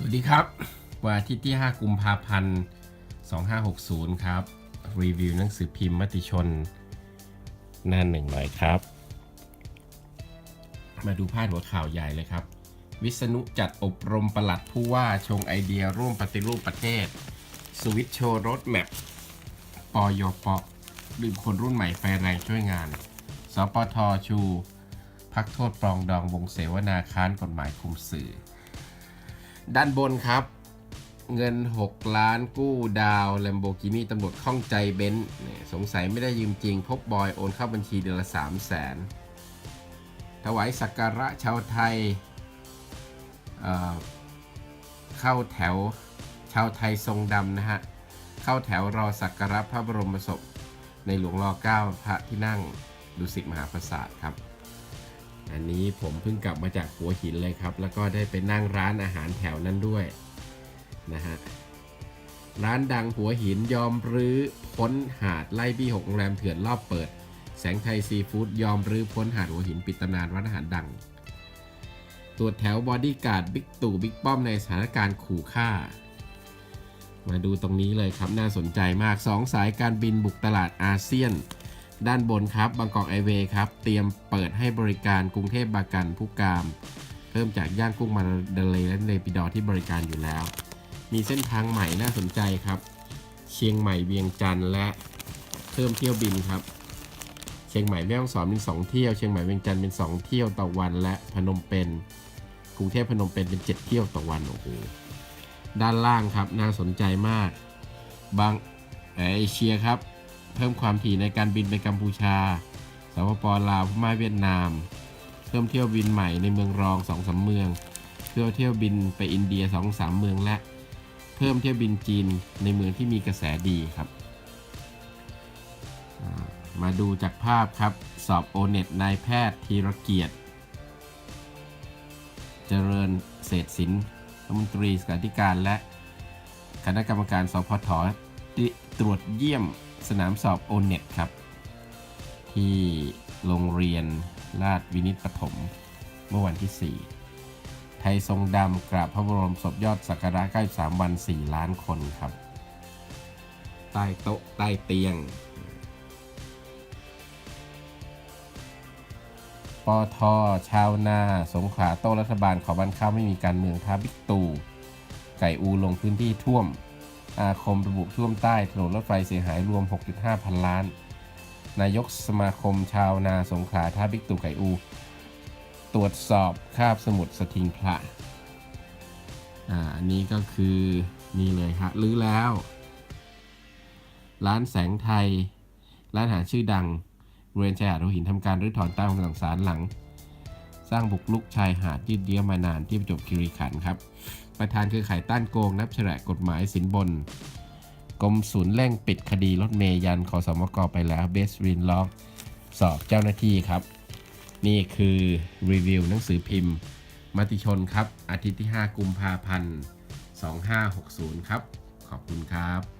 สวัสดีครับ วันอาทิตย์ที่ 5 กุมภาพันธ์ 2560 ครับ รีวิวหนังสือพิมพ์มติชน หน้าหนึ่งหน่อยครับ มาดูพาดหัวข่าวใหญ่เลยครับ วิษณุจัดอบรมประหลัดผู้ว่าชงไอเดียร่วมปฏิรูปประเทศ สวิตโชว์รถแมพปยปดึงคนรุ่นใหม่ไฟแรงช่วยงาน สปทชู พักโทษปรองดองวงเสวนาค้านกฎหมายคุมสื่อ ด้านบนครับ เงิน 6 ล้านกู้ดาวแลมโบกินีตำรวจข้องใจเบนซ์สงสัยไม่ได้ยืมจริง พบบอยโอนเข้าบัญชีเดือนละ 3 0 0แสนถวายสักการะชาวไทยเเข้าแถวชาวไทยทรงดำนะฮะ เข้าแถวรอสักการะพระบรมศพ ในหลวงรอเก้าพระที่นั่งดุสิตมหาปราสาทครับ อันนี้ผมเพิ่งกลับมาจากหัวหินเลยครับ แล้วก็ได้ไปนั่งร้านอาหารแถวนั้นด้วยนะฮะร้านดังหัวหินยอมรื้อพ้นหาดไล่บี้หกโรงแรมเถื่อนรอบเปิด แสงไทยซีฟู้ดยอมรื้อพ้นหาดหัวหินปิดตำนานร้านอาหารดัง ตรวจแถวบอดี้การ์ดบิ๊กตู่บิ๊กป้อมในสถานการณ์ขู่ฆ่า มาดูตรงนี้เลยครับน่าสนใจมาก 2 สายการบินบุกตลาดอาเซียน ด้านบนครับบางกอกไอเวย์ครับ เตรียมเปิดให้บริการกรุงเทพบากันผู้กามเพิ่มจากย่างกุ้งมาเดเลย์และเนปิดอที่บริการอยู่แล้ว มีเส้นทางใหม่น่าสนใจครับ เชียงใหม่เวียงจันทร์และเพิ่มเที่ยวบินครับ เชียงใหม่แม่ฮ่องสอนเป็น2เที่ยวเชียงใหม่เวียงจันทร์เป็น 2 เที่ยวต่อวัน และพนมเปญกรุงเทพพนมเปญเป็น 7 เที่ยวต่อวันโอ้โหด้านล่างครับน่าสนใจมากบางเอเชียครับ เพิ่มความถี่ในการบินไปกัมพูชา สปปลาวพม่าเวียดนาม เพิ่มเที่ยวบินใหม่ในเมืองรอง2องสาเมือง เพื่อเที่ยวบินไปอินเดีย2อสเมืองและ เพิ่มเที่ยวบินจีนในเมืองที่มีกระแสดีครับ มาดูจากภาพครับ สอบโอเน็ตนายแพทย์ธีรเกียรติ เจริญเศรษฐศิลป์รัฐมนตรีสกาธิการและคณะกรรมการสพทตรวจเยี่ยม สนามสอบโอเน็ตครับ ที่โรงเรียนราชวินิตปฐมเมื่อวันที่ 4 ไทยทรงดำกราบพระบรมศพยอดสักการะ93 วัน 4 ล้านคนครับ ใต้โต๊ะใต้เตียง ปอทอชาวนา สงขลาโต้รัฐบาลขอบันข้าวไม่มีการเมืองท้าบิ๊กตู่ ไก่อูลงพื้นที่ท่วม อาคมระบุท่วมใต้ถนนรถไฟเสียหายรวม 6.5 พันล้าน นายกสมาคมชาวนาสงขลาท้าบิ๊กตู่ไก่อู ตรวจสอบคาบสมุดสถิงพระอ่าอันนี้ก็คือนี่เลยฮะรื้อแล้ว ร้านแสงไทย ร้านอาหารชื่อดังบริเวณชายหาดหัวหินทำการรื้อถอนตามคำสั่งศาลหลัง สร้างบุกลุกชายหาดยืดเยื้อมานานที่ประจวบคีรีขันธ์ครับ ประธานเครือข่ายต้านโกง นับแฉลกกฎหมายสินบน กรมศูนย์เร่งปิดคดีรถเมย์ยันขอสมกไปแล้วเบสรินล็อกสอบเจ้าหน้าที่ครับ นี่คือรีวิวหนังสือพิมพ์ มติชนครับ อาทิตย์ที่ 5 กุมภาพันธ์ 2560 ครับ ขอบคุณครับ